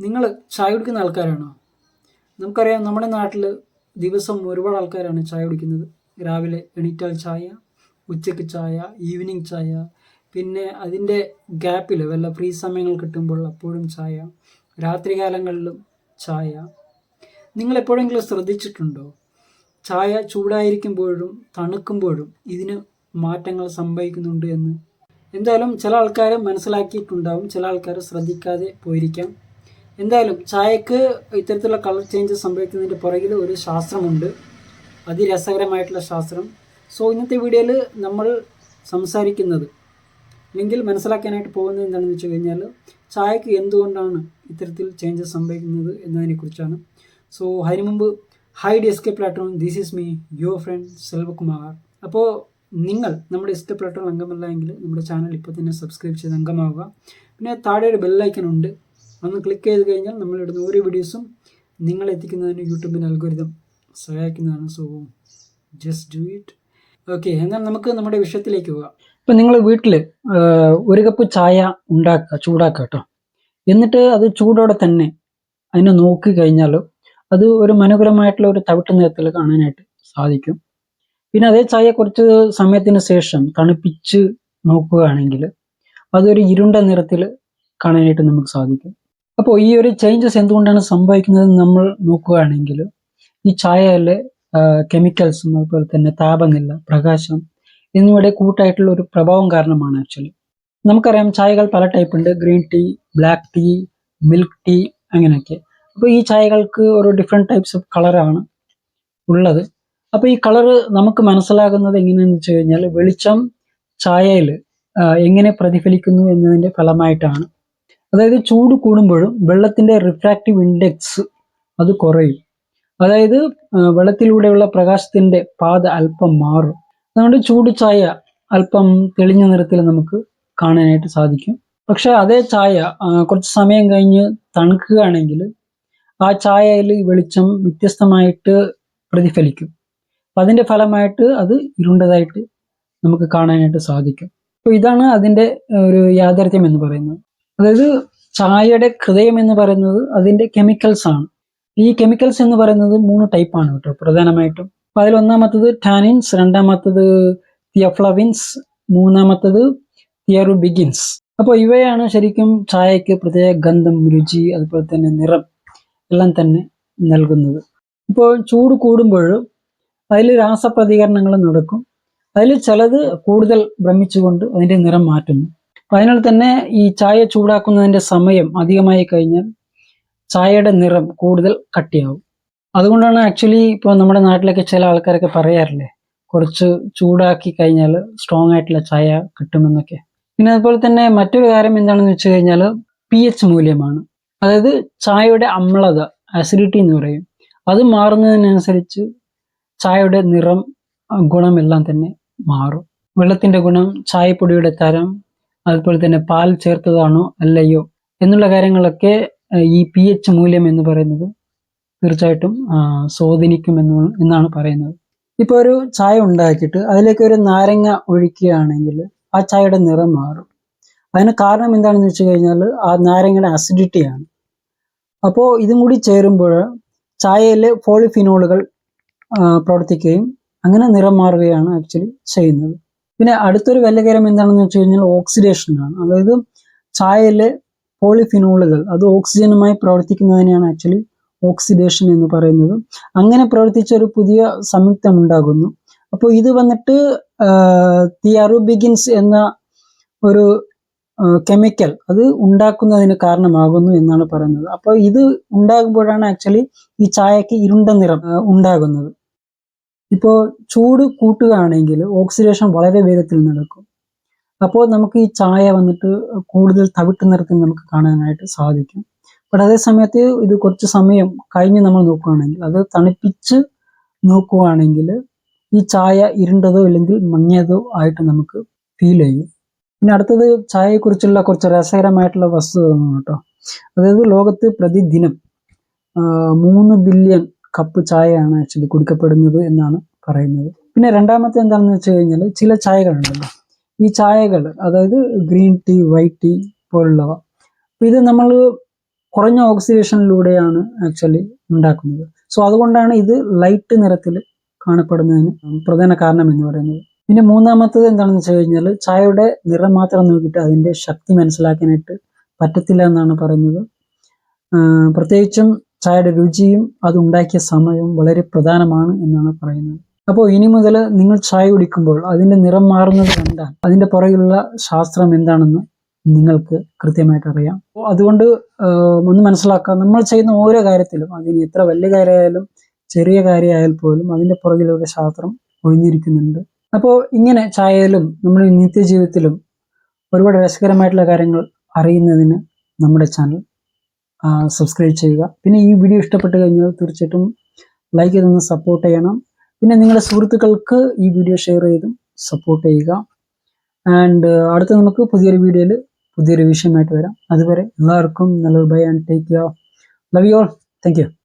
നിങ്ങൾ ചായ കുടിക്കുന്ന ആൾക്കാരാണോ? നമുക്കറിയാം നമ്മുടെ നാട്ടിൽ ദിവസം ഒരുപാട് ആൾക്കാരാണ് ചായ കുടിക്കുന്നത്. രാവിലെ എണീറ്റാൽ ചായ ഉച്ചയ്ക്ക് ചായ ഈവനിങ് ചായ പിന്നെ അതിന്റെ ഗ്യാപ്പിൽ വല്ല ഫ്രീ സമയങ്ങൾ കിട്ടുമ്പോൾ അപ്പോഴും ചായ രാത്രികാലങ്ങളിലും ചായ. നിങ്ങൾ എപ്പോഴെങ്കിലും ശ്രദ്ധിച്ചിട്ടുണ്ടോ? ചായ ചൂടായിരിക്കുമ്പോഴും തണുക്കുമ്പോഴും ഇതിന് മാറ്റങ്ങൾ സംഭവിക്കുന്നുണ്ട് എന്ന്? എന്തായാലും ചില ആൾക്കാർ മനസ്സിലാക്കിയിട്ടുണ്ടാവും ചില ആൾക്കാർ ശ്രദ്ധിക്കാതെ പോയിരിക്കാം. എന്തായാലും ചായക്ക് ഇത്തരത്തിലുള്ള കളർ ചേഞ്ചസ് സംഭവിക്കുന്നതിന്റെ പുറകിൽ ഒരു ശാസ്ത്രമുണ്ട്. അതിരസകരമായിട്ടുള്ള ശാസ്ത്രം. സോ ഇന്നത്തെ വീഡിയോയിൽ നമ്മൾ സംസാരിക്കുന്നത് അല്ലെങ്കിൽ മനസ്സിലാക്കാനായിട്ട് പോകുന്നത് എന്താണെന്ന് വെച്ച് കഴിഞ്ഞാൽ ചായക്ക് എന്തുകൊണ്ടാണ് ഇത്തരത്തിൽ ചേഞ്ചസ് സംഭവിക്കുന്നത് എന്നതിനെക്കുറിച്ചാണ് സോ അതിനു മുമ്പ് hi D S K platform this is me your friend Selvakumar അപ്പോൾ നിങ്ങൾ നമ്മുടെ എസ് കെ പ്ലാറ്റ്ഫോം അംഗമല്ല എങ്കിൽ നമ്മുടെ ചാനൽ ഇപ്പോൾ തന്നെ സബ്സ്ക്രൈബ് ചെയ്ത് അംഗമാവുക. പിന്നെ താഴെ ഒരു ബെല്ലൈക്കൺ ഉണ്ട്. ഒന്ന് ക്ലിക്ക് ചെയ്ത് കഴിഞ്ഞാൽ നമ്മളിടുന്ന ഓരോ വീഡിയോസും നിങ്ങൾ എത്തിക്കുന്നതിന് യൂട്യൂബിന്റെ അൽഗോരിതം സഹായിക്കുന്നതാണ്. So just do it okay എന്നാൽ നമുക്ക് നമ്മുടെ വിഷയത്തിലേക്ക് പോകാം. ഇപ്പം നിങ്ങൾ വീട്ടിൽ ഒരു കപ്പ് ചായ ഉണ്ടാക്കുക ചൂടാക്കുക കേട്ടോ. എന്നിട്ട് അത് ചൂടോടെ തന്നെ അതിനെ നോക്കി കഴിഞ്ഞാൽ അത് ഒരു മനോഹരമായിട്ടുള്ള ഒരു തവിട്ട് നിറത്തിൽ കാണാനായിട്ട് സാധിക്കും. പിന്നെ അതേ ചായ കുറച്ച് സമയത്തിന് ശേഷം തണുപ്പിച്ച് നോക്കുകയാണെങ്കിൽ അതൊരു ഇരുണ്ട നിറത്തിൽ കാണാനായിട്ട് നമുക്ക് സാധിക്കും. അപ്പോൾ ഈ ഒരു ചേഞ്ചസ് എന്തുകൊണ്ടാണ് സംഭവിക്കുന്നത് നമ്മൾ നോക്കുകയാണെങ്കിൽ ഈ ചായയിലെ കെമിക്കൽസും അതുപോലെ തന്നെ താപനില പ്രകാശം എന്നിവയുടെ കൂട്ടായിട്ടുള്ള ഒരു പ്രഭാവം കാരണമാണ് ആക്ച്വലി നമുക്കറിയാം ചായകൾ പല ടൈപ്പ് ഉണ്ട്. Green tea black tea milk tea അങ്ങനെയൊക്കെ. അപ്പോൾ ഈ ചായകൾക്ക് ഓരോ ഡിഫറെന്റ് ടൈപ്സ് ഓഫ് കളറാണ് ഉള്ളത്. അപ്പോൾ ഈ കളർ നമുക്ക് മനസ്സിലാകുന്നത് എങ്ങനെയെന്ന് വെച്ച് കഴിഞ്ഞാൽ വെളിച്ചം ചായയിൽ എങ്ങനെ പ്രതിഫലിക്കുന്നു എന്നതിന്റെ ഫലമായിട്ടാണ്. അതായത് ചൂട് കൂടുമ്പോഴും വെള്ളത്തിന്റെ റിഫ്രാക്റ്റീവ് ഇൻഡെക്സ് അത് കുറയും. അതായത് വെള്ളത്തിലൂടെയുള്ള പ്രകാശത്തിന്റെ പാത അല്പം മാറും. അതുകൊണ്ട് ചൂട് ചായ അല്പം തെളിഞ്ഞ നിറത്തിൽ നമുക്ക് കാണാനായിട്ട് സാധിക്കും. പക്ഷേ അതേ ചായ കുറച്ച് സമയം കഴിഞ്ഞ് തണുക്കുകയാണെങ്കിൽ ആ ചായയിൽ വെളിച്ചം വ്യത്യസ്തമായിട്ട് പ്രതിഫലിക്കും. അപ്പം അതിന്റെ ഫലമായിട്ട് അത് ഇരുണ്ടതായിട്ട് നമുക്ക് കാണാനായിട്ട് സാധിക്കും. അപ്പോൾ ഇതാണ് അതിന്റെ ഒരു യാഥാർത്ഥ്യം എന്ന് പറയുന്നത്. അതായത് ചായയുടെ ഹൃദയം എന്ന് പറയുന്നത് അതിന്റെ കെമിക്കൽസ് ആണ്. ഈ കെമിക്കൽസ് എന്ന് പറയുന്നത് മൂന്ന് ടൈപ്പാണ് കേട്ടോ പ്രധാനമായിട്ടും. അപ്പോൾ അതിൽ ഒന്നാമത്തത് ടാനിൻസ് രണ്ടാമത്തത് തിയഫ്ലവിൻസ് മൂന്നാമത്തത് തിയറുബിഗിൻസ് അപ്പോൾ ഇവയാണ് ശരിക്കും ചായക്ക് പ്രത്യേക ഗന്ധം രുചി അതുപോലെ തന്നെ നിറം എല്ലാം തന്നെ നൽകുന്നത്. ഇപ്പോൾ ചൂട് കൂടുമ്പോൾ അതിൽ രാസപ്രതികരണങ്ങൾ നടക്കും. അതിൽ ചിലത് കൂടുതൽ ഭ്രമിച്ചുകൊണ്ട് അതിന്റെ നിറം മാറ്റുന്നു. അതിനാൽ തന്നെ ഈ ചായ ചൂടാക്കുന്നതിന്റെ സമയം അധികമായി കഴിഞ്ഞാൽ ചായയുടെ നിറം കൂടുതൽ കട്ടിയാവും. അതുകൊണ്ടാണ് ആക്ച്വലി ഇപ്പോൾ നമ്മുടെ നാട്ടിലൊക്കെ ചില ആൾക്കാരൊക്കെ പറയാറില്ലേ കുറച്ച് ചൂടാക്കി കഴിഞ്ഞാൽ സ്ട്രോങ് ആയിട്ടുള്ള ചായ കിട്ടുമെന്നൊക്കെ. പിന്നെ അതുപോലെ തന്നെ മറ്റൊരു കാര്യം എന്താണെന്ന് വെച്ച് കഴിഞ്ഞാൽ പി എച്ച് മൂല്യമാണ്. അതായത് ചായയുടെ അമ്ലത അസിഡിറ്റി എന്ന് പറയും. അത് മാറുന്നതിനനുസരിച്ച് ചായയുടെ നിറം ഗുണമെല്ലാം തന്നെ മാറും. വെള്ളത്തിന്റെ ഗുണം ചായപ്പൊടിയുടെ തരം അതുപോലെ തന്നെ പാൽ ചേർത്തതാണോ അല്ലയോ എന്നുള്ള കാര്യങ്ങളൊക്കെ ഈ പി എച്ച് മൂല്യം എന്ന് പറയുന്നത് തീർച്ചയായിട്ടും സ്വാധീനിക്കും എന്ന് എന്നാണ് പറയുന്നത്. ഇപ്പോൾ ഒരു ചായ ഉണ്ടാക്കിയിട്ട് അതിലേക്ക് ഒരു നാരങ്ങ ഒഴിക്കുകയാണെങ്കിൽ ആ ചായയുടെ നിറം മാറും. അതിന് കാരണം എന്താണെന്ന് വെച്ച് കഴിഞ്ഞാൽ ആ നാരങ്ങയുടെ അസിഡിറ്റിയാണ് അപ്പോൾ ഇതും കൂടി ചേരുമ്പോൾ ചായയിൽ പോളിഫിനോളുകൾ പ്രവർത്തിക്കുകയും അങ്ങനെ നിറം മാറുകയാണ് ആക്ച്വലി ചെയ്യുന്നത്. പിന്നെ അടുത്തൊരു വെല്ലകരം എന്താണെന്ന് വെച്ച് കഴിഞ്ഞാൽ ഓക്സിഡേഷനാണ് അതായത് ചായയിലെ പോളിഫിനോളുകൾ അത് ഓക്സിജനുമായി പ്രവർത്തിക്കുന്നതിനെയാണ് ആക്ച്വലി ഓക്സിഡേഷൻ എന്ന് പറയുന്നത്. അങ്ങനെ പ്രവർത്തിച്ച ഒരു പുതിയ സംയുക്തം ഉണ്ടാകുന്നു. അപ്പോൾ ഇത് വന്നിട്ട് തിയറുബിഗിൻസ് എന്ന ഒരു കെമിക്കൽ അത് ഉണ്ടാക്കുന്നതിന് കാരണമാകുന്നു എന്നാണ് പറയുന്നത്. അപ്പോൾ ഇത് ഉണ്ടാകുമ്പോഴാണ് ആക്ച്വലി ഈ ചായക്ക് ഇരുണ്ട നിറം ഉണ്ടാകുന്നത്. ഇപ്പോൾ ചൂട് കൂട്ടുകയാണെങ്കിൽ ഓക്സിഡേഷൻ വളരെ വേഗത്തിൽ നടക്കും. അപ്പോൾ നമുക്ക് ഈ ചായ വന്നിട്ട് കൂടുതൽ തവിട്ട് നിറത്തിൽ നമുക്ക് കാണാനായിട്ട് സാധിക്കും. ബട്ട് അതേ സമയത്ത് ഇത് കുറച്ച് സമയം കഴിഞ്ഞ് നമ്മൾ നോക്കുകയാണെങ്കിൽ അത് തണുപ്പിച്ച് നോക്കുകയാണെങ്കിൽ ഈ ചായ ഇരുണ്ടതോ അല്ലെങ്കിൽ മങ്ങിയതോ ആയിട്ട് നമുക്ക് ഫീൽ ചെയ്യും. പിന്നെ അടുത്തത് ചായയെക്കുറിച്ചുള്ള കുറച്ച് രസകരമായിട്ടുള്ള വസ്തുതകളാണ് കേട്ടോ. അതായത് ലോകത്ത് പ്രതിദിനം മൂന്ന് ബില്യൺ കപ്പ് ചായയാണ് ആക്ച്വലി കുടിക്കപ്പെടുന്നത് എന്നാണ് പറയുന്നത്. പിന്നെ രണ്ടാമത്തെ എന്താണെന്ന് വെച്ച് കഴിഞ്ഞാൽ ചില ചായകളുണ്ടല്ലോ. ഈ ചായകൾ അതായത് ഗ്രീൻ ടീ വൈറ്റ് ടീ പോലുള്ളവ. ഇത് നമ്മൾ കുറഞ്ഞ ഓക്സിഡേഷനിലൂടെയാണ് ആക്ച്വലി ഉണ്ടാക്കുന്നത്. സോ അതുകൊണ്ടാണ് ഇത് ലൈറ്റ് നിറത്തിൽ കാണപ്പെടുന്നതിന് പ്രധാന കാരണം എന്ന് പറയുന്നത്. പിന്നെ മൂന്നാമത്തത് എന്താണെന്ന് വെച്ച് കഴിഞ്ഞാൽ ചായയുടെ നിറം മാത്രം നോക്കിയിട്ട് അതിന്റെ ശക്തി മനസ്സിലാക്കാനായിട്ട് പറ്റത്തില്ല എന്നാണ് പറയുന്നത്. പ്രത്യേകിച്ചും ചായയുടെ രുചിയും അത് ഉണ്ടാക്കിയ സമയവും വളരെ പ്രധാനമാണ് എന്നാണ് പറയുന്നത്. അപ്പോൾ ഇനി മുതൽ നിങ്ങൾ ചായ കുടിക്കുമ്പോൾ അതിന്റെ നിറം മാറുന്നത് കണ്ടാൽ അതിന്റെ പുറകിലുള്ള ശാസ്ത്രം എന്താണെന്ന് നിങ്ങൾക്ക് കൃത്യമായിട്ട് അറിയാം. അപ്പോൾ അതുകൊണ്ട് ഒന്ന് മനസ്സിലാക്കുക നമ്മൾ ചെയ്യുന്ന ഓരോ കാര്യത്തിലും അതിന് എത്ര വലിയ കാര്യമായാലും ചെറിയ കാര്യമായാൽ പോലും അതിന്റെ പുറകിലൊരു ശാസ്ത്രം ഒഴിഞ്ഞിരിക്കുന്നുണ്ട്. അപ്പോൾ ഇങ്ങനെ ചായയിലും നമ്മുടെ നിത്യജീവിതത്തിലും ഒരുപാട് രസകരമായിട്ടുള്ള കാര്യങ്ങൾ അറിയുന്നതിന് നമ്മുടെ ചാനൽ സബ്സ്ക്രൈബ് ചെയ്യുക. പിന്നെ ഈ വീഡിയോ ഇഷ്ടപ്പെട്ട് കഴിഞ്ഞാൽ തീർച്ചയായിട്ടും ലൈക്ക് ചെയ്തൊന്ന് സപ്പോർട്ട് ചെയ്യണം. പിന്നെ നിങ്ങളുടെ സുഹൃത്തുക്കൾക്ക് ഈ വീഡിയോ ഷെയർ ചെയ്തും സപ്പോർട്ട് ചെയ്യുക. ആൻഡ് അടുത്ത നമുക്ക് പുതിയൊരു വീഡിയോയിൽ പുതിയൊരു വിഷയമായിട്ട് വരാം. അതുവരെ എല്ലാവർക്കും നല്ലൊരു bye and take care love you all thank you